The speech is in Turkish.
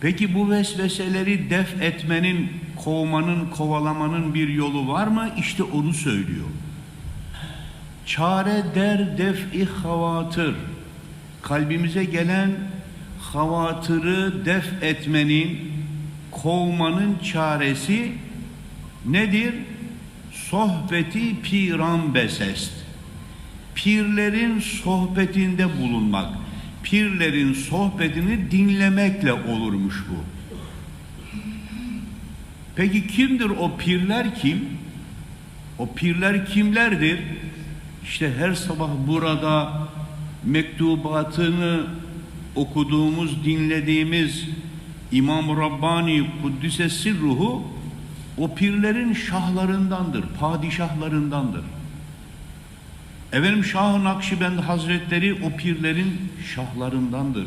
Peki bu vesveseleri def etmenin, kovmanın, kovalamanın bir yolu var mı? İşte onu söylüyor. Çare der def-i havatır. Kalbimize gelen havatırı def etmenin, kovmanın çaresi nedir? Sohbeti piran besest. Pirlerin sohbetinde bulunmak. Pirlerin sohbetini dinlemekle olurmuş bu. Peki kimdir o pirler kim? O pirler kimlerdir? İşte her sabah burada mektubatını okuduğumuz, dinlediğimiz İmam Rabbani Kuddise Sirruhu o pirlerin şahlarındandır, padişahlarındandır. Efendim Şah-ı Nakşibend Hazretleri o pirlerin şahlarındandır.